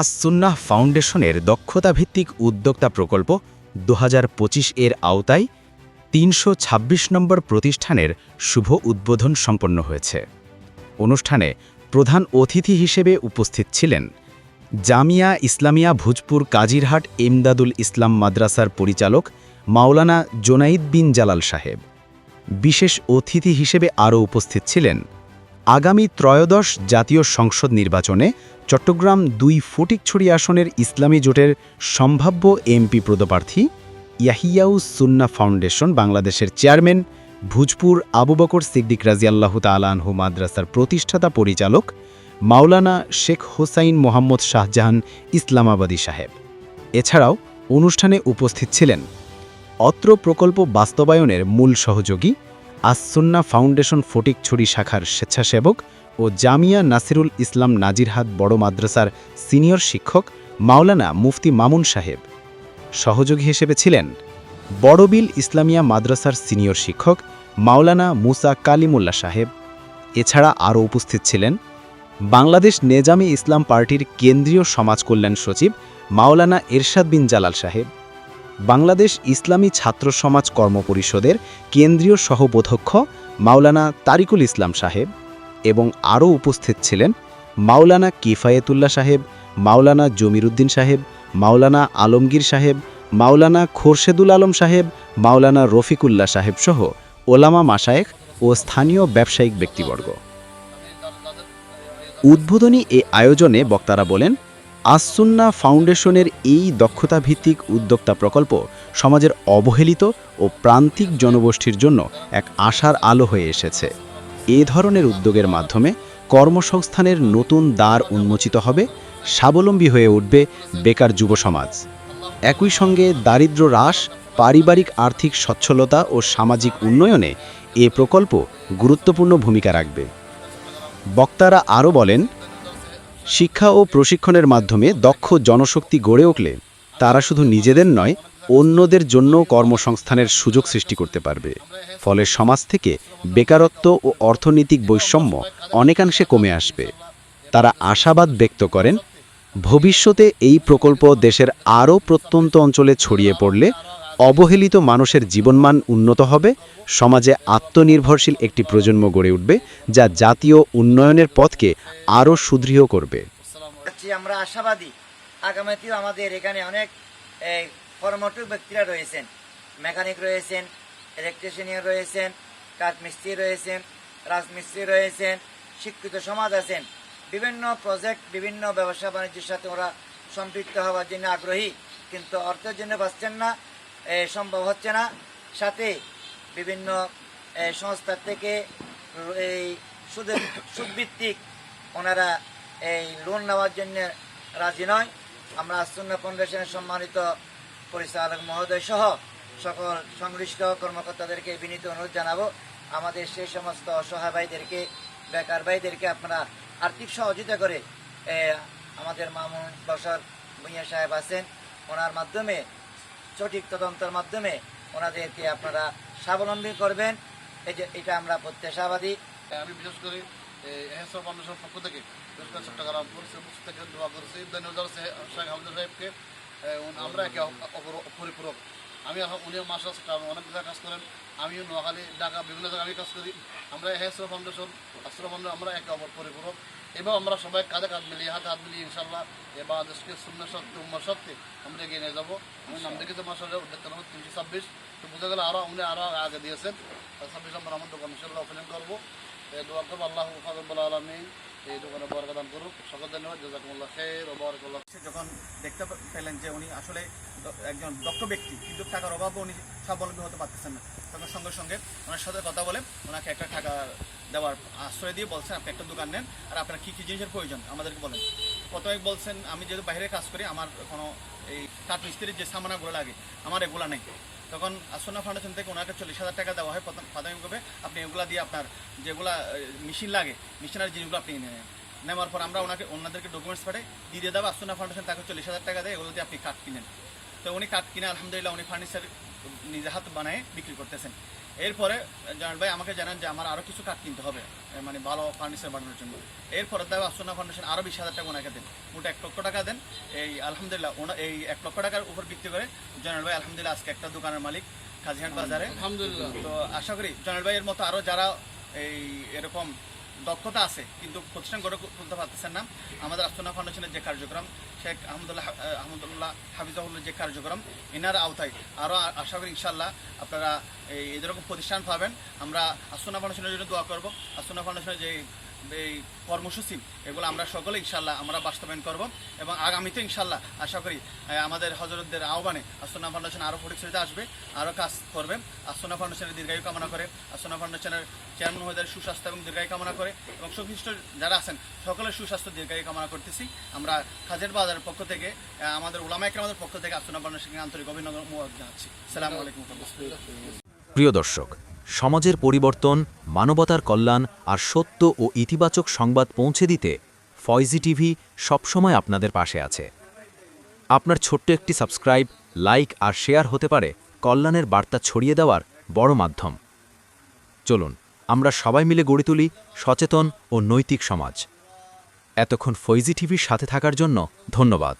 আসসুন্নাহ ফাউন্ডেশনের দক্ষতাভিত্তিক উদ্যোক্তা প্রকল্প দু হাজার পঁচিশ এর আওতায় তিনশো ছাব্বিশ নম্বর প্রতিষ্ঠানের শুভ উদ্বোধন সম্পন্ন হয়েছে। অনুষ্ঠানে প্রধান অতিথি হিসেবে উপস্থিত ছিলেন জামিয়া ইসলামিয়া ভোজপুর কাজিরহাট এমদাদুল ইসলাম মাদ্রাসার পরিচালক মাওলানা জোনাইদ বিন জালাল সাহেব। বিশেষ অতিথি হিসেবে আরও উপস্থিত ছিলেন আগামী ত্রয়োদশ জাতীয় সংসদ নির্বাচনে চট্টগ্রাম দুই ফটিকছড়ি আসনের ইসলামী জোটের সম্ভাব্য এমপি পদপ্রার্থী ইয়াহিয়াউ সুন্না ফাউন্ডেশন বাংলাদেশের চেয়ারম্যান, ভুজপুর আবু বকর সিদ্দিক রাজিয়াল্লাহু তালানহু মাদ্রাসার প্রতিষ্ঠাতা পরিচালক মাওলানা শেখ হোসাইন মোহাম্মদ শাহজাহান ইসলামাবাদী সাহেব। এছাড়াও অনুষ্ঠানে উপস্থিত ছিলেন অত্র প্রকল্প বাস্তবায়নের মূল সহযোগী আসসুন্না ফাউন্ডেশন ফটিকছড়ি শাখার স্বেচ্ছাসেবক ও জামিয়া নাসিরুল ইসলাম নাজিরহাট বড় মাদ্রাসার সিনিয়র শিক্ষক মাওলানা মুফতি মামুন সাহেব। সহযোগী হিসেবে ছিলেন বড়বিল ইসলামিয়া মাদ্রাসার সিনিয়র শিক্ষক মাওলানা মুসা কালিমুল্লা সাহেব। এছাড়া আরও উপস্থিত ছিলেন বাংলাদেশ নেজামে ইসলাম পার্টির কেন্দ্রীয় সমাজ কল্যাণ সচিব মাওলানা এরশাদ বিন জালাল সাহেব। বাংলাদেশ ইসলামী ছাত্র সমাজ কর্মপরিষদের কেন্দ্রীয় সহবোধক্ষ মাওলানা তারিকুল ইসলাম সাহেব এবং আরও উপস্থিত ছিলেন মাওলানা কিফায়েতুল্লাহ সাহেব, মাওলানা জমিরুদ্দিন সাহেব, মাওলানা আলমগীর সাহেব, মাওলানা খোরশেদুল আলম সাহেব, মাওলানা রফিকুল্লাহ সাহেব সহ ওলামা মাসায়েক ও স্থানীয় ব্যবসায়িক ব্যক্তিবর্গ। উদ্বোধনী এ আয়োজনে বক্তারা বলেন আসসুন্না ফাউন্ডেশনের এই দক্ষতাভিত্তিক উদ্যোক্তা প্রকল্প সমাজের অবহেলিত ও প্রান্তিক জনগোষ্ঠীর জন্য এক আশার আলো হয়ে এসেছে। এ ধরনের উদ্যোগের মাধ্যমে কর্মসংস্থানের নতুন দ্বার উন্মোচিত হবে, স্বাবলম্বী হয়ে উঠবে বেকার যুব সমাজ। একই সঙ্গে দারিদ্র্য হ্রাস, পারিবারিক আর্থিক সচ্ছলতা ও সামাজিক উন্নয়নে এ প্রকল্প গুরুত্বপূর্ণ ভূমিকা রাখবে। বক্তারা আরও বলেন শিক্ষা ও প্রশিক্ষণের মাধ্যমে দক্ষ জনশক্তি গড়ে উঠলে তারা শুধু নিজেদের নয়, অন্যদের জন্য কর্মসংস্থানের সুযোগ সৃষ্টি করতে পারবে। ফলে সমাজ থেকে বেকারত্ব ও অর্থনৈতিক বৈষম্য অনেকাংশে কমে আসবে। তারা আশাবাদ ব্যক্ত করেন, ভবিষ্যতে এই প্রকল্প দেশের আরও প্রত্যন্ত অঞ্চলে ছড়িয়ে পড়লে অবহেলিত মানুষের জীবনমান উন্নত হবে সমাজে আত্মনির্ভরশীল একটি প্রজন্ম গড়ে উঠবে যা জাতীয় উন্নয়নের পথকে আরও সুদৃঢ় করবে। আমরা আশাবাদী। আগামীতেও আমাদের এখানে অনেক এই, কর্মঠক ব্যক্তিরা রয়েছেন। মেকানিক রয়েছেন ইলেকট্রিশিয়ান রয়েছেন কাঠমিস্ত্রি রয়েছেন রাজমিস্ত্রি রয়েছেন শিক্ষিত সমাজ আছেন। বিভিন্ন প্রজেক্ট বিভিন্ন ব্যবসা বাণিজ্যের সাথে ওরা সম্পৃক্ত হওয়ার জন্য আগ্রহী কিন্তু অর্থের জন্য পাচ্ছেন না। সম্ভব হচ্ছে না। সাথে বিভিন্ন সংস্থার থেকে এই সুদের, সুদভিত্তিক ওনারা এই লোন নেওয়ার জন্য রাজি নয়। আমরা আসন্ন ফাউন্ডেশনের সম্মানিত পরিচালক মহোদয় সহ সকল সংশ্লিষ্ট কর্মকর্তাদেরকে বিনীত অনুরোধ জানাব। আমাদের সেই সমস্ত অসহায় ভাইদেরকে, বেকার ভাইদেরকে আপনারা আর্থিক সহযোগিতা করে আমাদের মামুন বসর ভূঁইয়া সাহেব আছেন। ওনার মাধ্যমে সঠিক তদন্তের মাধ্যমে ওনাদেরকে আপনারা স্বাবলম্বী করবেন। এই যে, এটা আমরা প্রত্যাশাবাদী। আমি বিশেষ করি পক্ষ থেকে আমরা একে অপরিপূরক অপর- পরিপূরক আমি এখন উনি মাসা অনেক জায়গায় কাজ করেন। আমিও নোয়াখালী ঢাকা বিভিন্ন জায়গায় আমি কাজ করি। আমরা হেসর ফাউন্ডেশন আশ্রম ফাউন্ডেশন আমরা একে অপর পরিপূরক। এবং আমরা সবাই কাঁধে কাঁধ মিলিয়ে হাতে হাত মিলিয়ে ইনশাল্লাহ এ বাংলাদেশকে শূন্য শক্তি উম্মার শক্তি আমরা এগিয়ে নিয়ে যাব। আমি নাম দেখেছি মাসা উদ্যোগ নম্বর তিনশো ছাব্বিশ। তো বোঝা গেলে আরও উনি আরও আগে দিয়েছেন। ছাব্বিশ নম্বর আমার দোকান ইনশাল্লাহ ওপেনিং করব। এই দোয়া করব আল্লাহ ফাদুল আলমী এই দোকানে বরকদান করুক। সকল ধন্যবাদ জাজাকুমুল্লাহ খের ও বরকুল্লাহ যখন দেখতে পেলেন যে উনি আসলে একজন দক্ষ ব্যক্তি, কিন্তু টাকার অভাবে উনি স্বাবলম্বী হতে পারতেছেন না। তখন সঙ্গে সঙ্গে ওনার সাথে কথা বলে ওনাকে একটা টাকা দেওয়ার আশ্রয় দিয়ে বলছেন, আপনি একটা দোকান নেন, আর আপনার কী কী জিনিসের প্রয়োজন? আমাদেরকে বলেন। প্রথমে বলছেন, আমি যেহেতু বাইরে কাজ করি, আমার কোনো এই কাঠ মিস্ত্রির যে সামানাগুলো লাগে, আমার এগুলো নেই। তখন আসনা ফাউন্ডেশন থেকে ওনাকে চল্লিশ হাজার টাকা দেওয়া হয়। প্রথম প্রাথমিকভাবে আপনি এগুলা দিয়ে আপনার যেগুলা মেশিন লাগে, মেশিনারি জিনিসগুলো আপনি নেন। নেওয়ার পর আমরা ওনাকে ওনাদেরকে ডকুমেন্টস পাঠাই, দিয়ে দেবো আসুনা ফাউন্ডেশন তাকে চল্লিশ হাজার টাকা দেয়, এগুলো দিয়ে আপনি কাঠ কিনেন। তো উনি কাঠ কিনে আলহামদুলিল্লাহ উনি ফার্নিচার নিজে হাত বানায় বিক্রি করতেছেন। এরপরে জানাল ভাই আমাকে জানান যে আমার আরও কিছু কাঠ কিনতে হবে মানে ভালো ফার্নিচার বানানোর জন্য। এরপরে দেওয়া আসনা ফাউন্ডেশন আরও বিশ হাজার টাকা ওনাকে দেন মোট এক লক্ষ টাকা দেন। এই আলহামদুলিল্লাহ ওনা এই এক লক্ষ টাকার উপর ভিত্তি করে জানাল ভাই আলহামদুলিল্লাহ আজকে একটা দোকানের মালিক কাজিহাট বাজারে। আলহামদুলিল্লাহ। তো আশা করি জনাল ভাইয়ের মতো আরও যারা এই এরকম দক্ষতা আছে, কিন্তু প্রতিষ্ঠান গড়ে তুলতে পারতেছেন না। আমাদের আস্তনা ফাউন্ডেশনের যে কার্যক্রম, শেখ আহমদুল্লাহ আহমদুল্লাহ হাফিজাহুল্লাহ যে কার্যক্রম, এনার আওতায় আরও আশা করি ইনশাল্লাহ আপনারা এই এরকম প্রতিষ্ঠান পাবেন, আমরা আস্তনা ফাউন্ডেশনের জন্য দোয়া করব। আস্তনা ফাউন্ডেশনের যে এই কর্মসূচি, এগুলো আমরা সকলে ইনশাল্লাহ আমরা বাস্তবায়ন করব এবং আগামীতে ইনশাল্লাহ আশা করি আমাদের হজরতদের আহ্বানে আসনা ফাউন্ডেশন আরও পরিচয়তে আসবে, আরও কাজ করবে। আসনা ফাউন্ডেশনের দীর্ঘায়ু কামনা করে আসনা ফাউন্ডেশনের চেয়ারম্যান মহোদয়ের সুস্বাস্থ্য এবং দীর্ঘায়ু কামনা করে এবং সংশ্লিষ্ট যারা আছেন, সকলের সুস্বাস্থ্য দীর্ঘায়ু কামনা করতেছি। আমরা খাজের বাজারের পক্ষ থেকে আমাদের ওলামা একরামাদের পক্ষ থেকে আসনা ফাউন্ডেশনকে আন্তরিক অভিনন্দন জানাচ্ছি। সালামু আলাইকুম। প্রিয় দর্শক সমাজের পরিবর্তন, মানবতার কল্যাণ আর সত্য ও ইতিবাচক সংবাদ পৌঁছে দিতে ফয়জি টিভি সবসময় আপনাদের পাশে আছে। আপনার ছোট্ট একটি সাবস্ক্রাইব, লাইক আর শেয়ার হতে পারে কল্যাণের বার্তা ছড়িয়ে দেওয়ার বড় মাধ্যম। চলুন, আমরা সবাই মিলে গড়ে তুলি সচেতন ও নৈতিক সমাজ। এতক্ষণ ফৈজি টিভির সাথে থাকার জন্য ধন্যবাদ।